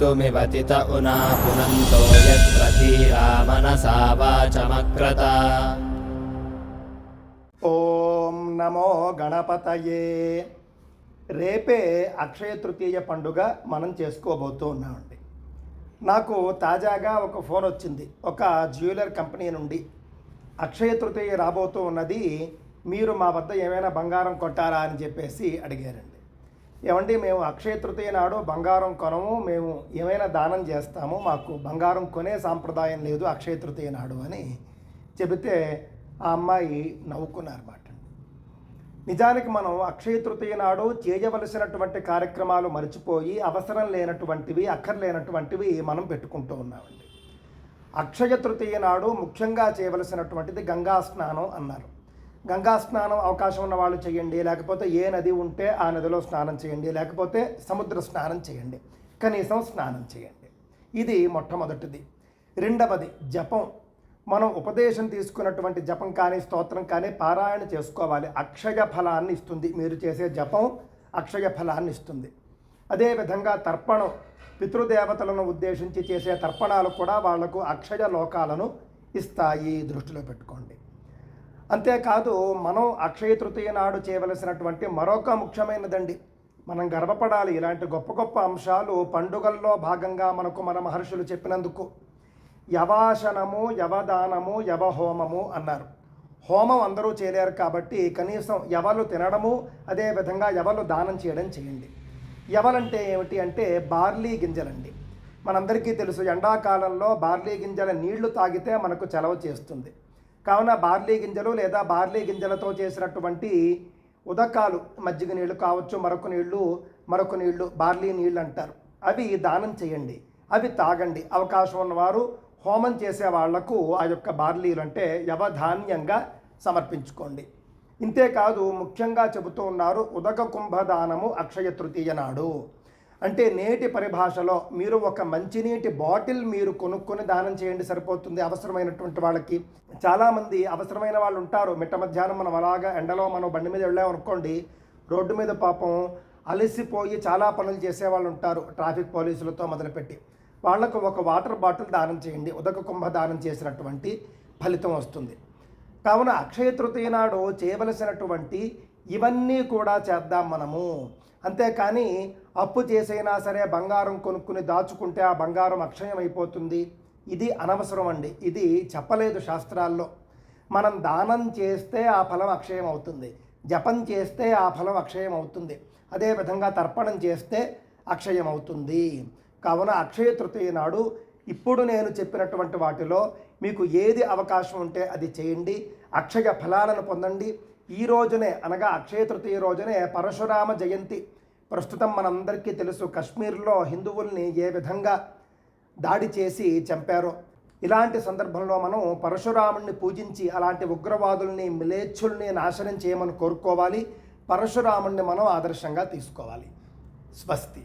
मृत्युमिवतित उना पुनन्तो यत्र धीरा मनसा वाचमक्रता ఓం నమో గణపతయే రేపే అక్షయ తృతీయ పండుగ మనం చేసుకోబోతూ ఉన్నామండి నాకు తాజాగా ఒక ఫోన్ వచ్చింది ఒక జ్యువెలర్ కంపెనీ నుండి అక్షయ తృతీయ రాబోతూ ఉన్నది మీరు మా వద్ద ఏమైనా బంగారం కొట్టారా అని చెప్పేసి అడిగారండి ఏమండి మేము అక్షయ తృతీయ నాడు బంగారం కొనము మేము ఏమైనా దానం చేస్తాము మాకు బంగారం కొనే సాంప్రదాయం లేదు అక్షయ తృతీయ నాడు అని చెబితే ఆ అమ్మాయి నవ్వుకున్నారన్నమాట. నిజానికి మనం అక్షయ తృతీయ నాడు చేయవలసినటువంటి కార్యక్రమాలు మర్చిపోయి అవసరం లేనటువంటివి అక్కర్లేనటువంటివి మనం పెట్టుకుంటూ ఉన్నామండి. అక్షయ తృతీయ నాడు ముఖ్యంగా చేయవలసినటువంటిది గంగా స్నానం అన్నారు. గంగా స్నానం అవకాశం ఉన్న వాళ్ళు చేయండి లేకపోతే ఏ నది ఉంటే ఆ నదిలో స్నానం చేయండి లేకపోతే సముద్ర స్నానం చేయండి కనీసం స్నానం చేయండి. ఇది మొట్టమొదటిది. రెండవది జపం. మనం ఉపదేశం తీసుకున్నటువంటి జపం కానీ స్తోత్రం కానీ పారాయణ చేసుకోవాలి. అక్షయ ఫలాన్ని ఇస్తుంది. మీరు చేసే జపం అక్షయ ఫలాన్ని ఇస్తుంది. అదేవిధంగా తర్పణం. పితృదేవతలను ఉద్దేశించి చేసే తర్పణాలు కూడా వాళ్ళకు అక్షయ లోకాలను ఇస్తాయి. దృష్టిలో పెట్టుకోండి. అంతేకాదు మనం అక్షయ తృతీయ నాడు చేయవలసినటువంటి మరొక ముఖ్యమైనదండి. మనం గర్వపడాలి ఇలాంటి గొప్ప గొప్ప అంశాలు పండుగల్లో భాగంగా మనకు మన మహర్షులు చెప్పినందుకు. యవాశనము యవదానము యవహోమము అన్నారు. హోమం అందరూ చేయలేరు కాబట్టి కనీసం ఎవలు తినడము అదేవిధంగా ఎవలు దానం చేయడం చేయండి. ఎవలంటే ఏమిటి అంటే బార్లీ గింజలండి. మనందరికీ తెలుసు ఎండాకాలంలో బార్లీ గింజల నీళ్ళు తాగితే మనకు చలవ చేస్తుంది. కావున బార్లీ గింజలు లేదా బార్లీ గింజలతో చేసినటువంటి ఉదకాలు మజ్జిగ నీళ్ళు కావచ్చు మరొక నీళ్ళు మరొక నీళ్ళు బార్లీ నీళ్ళు అంటారు. అవి దానం చేయండి అవి తాగండి. అవకాశం ఉన్నవారు హోమం చేసే వాళ్ళకు ఆ యొక్క బార్లీలు అంటే యవధాన్యంగా సమర్పించుకోండి. ఇంతేకాదు ముఖ్యంగా చెబుతూ ఉన్నారు ఉదక కుంభదానము అక్షయ తృతీయ నాడు. అంటే నేటి పరిభాషలో మీరు ఒక మంచినీటి బాటిల్ మీరు కొనుక్కొని దానం చేయండి సరిపోతుంది అవసరమైనటువంటి వాళ్ళకి. చాలామంది అవసరమైన వాళ్ళు ఉంటారు. మిట్ట మధ్యాహ్నం మనం అలాగా ఎండలో మనం బండి మీద వెళ్ళామనుకోండి రోడ్డు మీద పాపం అలసిపోయి చాలా పనులు చేసేవాళ్ళు ఉంటారు. ట్రాఫిక్ పోలీసులతో మొదలుపెట్టి వాళ్ళకు ఒక వాటర్ బాటిల్ దానం చేయండి. ఉదక కుంభ దానం చేసినటువంటి ఫలితం వస్తుంది. కావున అక్షయ తృతీయ నాడు చేయవలసినటువంటి ఇవన్నీ కూడా చేద్దాం మనము. అంతేకాని అప్పు చేసైనా సరే బంగారం కొనుక్కుని దాచుకుంటే ఆ బంగారం అక్షయం అయిపోతుంది ఇది అనవసరం అండి ఇది చెప్పలేదు శాస్త్రాల్లో. మనం దానం చేస్తే ఆ ఫలం అక్షయం అవుతుంది జపం చేస్తే ఆ ఫలం అక్షయం అవుతుంది అదేవిధంగా తర్పణం చేస్తే అక్షయం అవుతుంది కావున అక్షయ తృతీయ నాడు ఇప్పుడు నేను చెప్పినటువంటి వాటిలో మీకు ఏది అవకాశం ఉంటే అది చేయండి. అక్షయ ఫలాలను పొందండి. ఈ రోజునే అనగా అక్షయ తృతీయ రోజునే పరశురామ జయంతి. ప్రస్తుతం మనందరికీ తెలుసు కశ్మీర్లో హిందువుల్ని ఏ విధంగా దాడి చేసి చంపారో. ఇలాంటి సందర్భంలో మనం పరశురాముణ్ణి పూజించి అలాంటి ఉగ్రవాదుల్ని మిలేచ్చుల్ని నాశనం చేయమని కోరుకోవాలి. పరశురాముణ్ణి మనం ఆదర్శంగా తీసుకోవాలి. స్వస్తి.